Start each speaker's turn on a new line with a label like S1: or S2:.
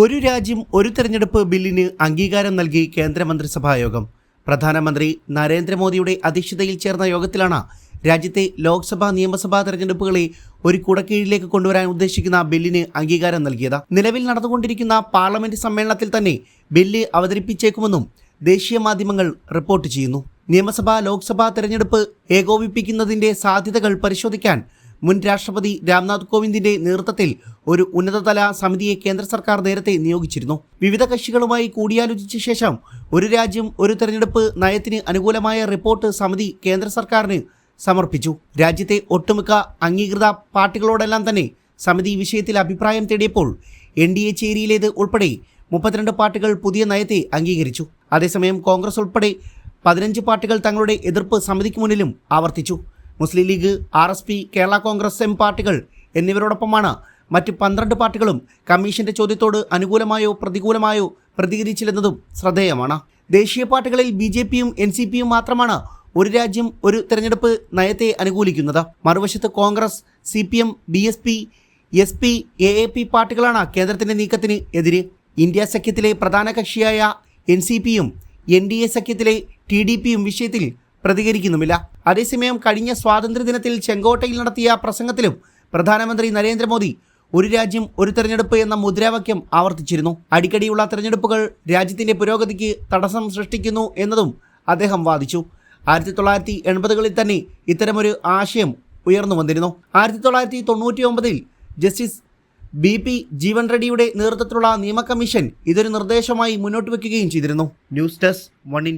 S1: ഒരു രാജ്യം ഒരു തെരഞ്ഞെടുപ്പ് ബില്ലിന് അംഗീകാരം നൽകി കേന്ദ്രമന്ത്രിസഭാ യോഗം പ്രധാനമന്ത്രി നരേന്ദ്രമോദിയുടെ അധ്യക്ഷതയിൽ ചേർന്ന യോഗത്തിലാണ് രാജ്യത്തെ ലോക്സഭാ നിയമസഭാ തെരഞ്ഞെടുപ്പുകളെ ഒരു കുടക്കീഴിലേക്ക് കൊണ്ടുവരാൻ ഉദ്ദേശിക്കുന്ന ബില്ലിന് അംഗീകാരം നൽകിയത്. നിലവിൽ നടന്നുകൊണ്ടിരിക്കുന്ന പാർലമെന്റ് സമ്മേളനത്തിൽ തന്നെ ബില്ല് അവതരിപ്പിച്ചേക്കുമെന്നും ദേശീയ മാധ്യമങ്ങൾ റിപ്പോർട്ട് ചെയ്യുന്നു. നിയമസഭാ ലോക്സഭാ തെരഞ്ഞെടുപ്പ് ഏകോപിപ്പിക്കുന്നതിന്റെ സാധ്യതകൾ പരിശോധിക്കാൻ മുൻ രാഷ്ട്രപതി രാംനാഥ് കോവിന്ദിന്റെ നേതൃത്വത്തിൽ ഒരു ഉന്നതതല സമിതിയെ കേന്ദ്ര സർക്കാർ നേരത്തെ നിയോഗിച്ചിരുന്നു. വിവിധ കക്ഷികളുമായി കൂടിയാലോചിച്ച ശേഷം ഒരു രാജ്യം ഒരു തെരഞ്ഞെടുപ്പ് നയത്തിന് അനുകൂലമായ റിപ്പോർട്ട് സമിതി കേന്ദ്ര സർക്കാരിന് സമർപ്പിച്ചു. രാജ്യത്തെ ഒട്ടുമിക്ക അംഗീകൃത പാർട്ടികളോടെല്ലാം തന്നെ സമിതി വിഷയത്തിൽ അഭിപ്രായം തേടിയപ്പോൾ എൻ ഡി എ ചേരിയിലേത് ഉൾപ്പെടെ മുപ്പത്തിരണ്ട് പാർട്ടികൾ പുതിയ നയത്തെ അംഗീകരിച്ചു. അതേസമയം കോൺഗ്രസ് ഉൾപ്പെടെ പതിനഞ്ച് പാർട്ടികൾ തങ്ങളുടെ എതിർപ്പ് സമിതിക്ക് മുന്നിലും ആവർത്തിച്ചു. Muslim League R S P Kerala Congress M പാർട്ടികൾ എന്നിവരോടൊപ്പമാണ് മറ്റ് പന്ത്രണ്ട് പാർട്ടികളും കമ്മീഷന്റെ ചോദ്യത്തോട് അനുകൂലമായോ പ്രതികൂലമായോ പ്രതികരിച്ചില്ലെന്നതും ശ്രദ്ധേയമാണ്. ദേശീയ പാർട്ടികളിൽ ബി ജെ പിയും എൻ സി പിയും മാത്രമാണ് ഒരു രാജ്യം ഒരു തെരഞ്ഞെടുപ്പ് നയത്തെ അനുകൂലിക്കുന്നത്. മറുവശത്ത് Congress C P M B S P S P A A P പാർട്ടികളാണ് കേന്ദ്രത്തിന്റെ നീക്കത്തിന് എതിര്. ഇന്ത്യ സഖ്യത്തിലെ പ്രധാന കക്ഷിയായ എൻ സി പിയും എൻ ഡി എ സഖ്യത്തിലെ ടി ഡി പിയും വിഷയത്തിൽ പ്രതികരിക്കുന്നുമില്ല. അതേസമയം കഴിഞ്ഞ സ്വാതന്ത്ര്യദിനത്തിൽ ചെങ്കോട്ടയിൽ നടത്തിയ പ്രസംഗത്തിലും പ്രധാനമന്ത്രി നരേന്ദ്രമോദി ഒരു രാജ്യം ഒരു തെരഞ്ഞെടുപ്പ് എന്ന മുദ്രാവാക്യം ആവർത്തിച്ചിരുന്നു. അടിക്കടിയുള്ള തെരഞ്ഞെടുപ്പുകൾ രാജ്യത്തിന്റെ പുരോഗതിക്ക് തടസ്സം സൃഷ്ടിക്കുന്നു എന്നതും അദ്ദേഹം വാദിച്ചു. ആയിരത്തി തൊള്ളായിരത്തി എൺപതുകളിൽ തന്നെ ഇത്തരമൊരു ആശയം ഉയർന്നു വന്നിരുന്നു. ആയിരത്തി തൊള്ളായിരത്തി തൊണ്ണൂറ്റി ഒമ്പതിൽ ജസ്റ്റിസ് ബി പി ജീവൻ റെഡ്ഡിയുടെ നേതൃത്വത്തിലുള്ള നിയമ കമ്മീഷൻ ഇതൊരു നിർദ്ദേശമായി മുന്നോട്ട് വയ്ക്കുകയും ചെയ്തിരുന്നു. News desk one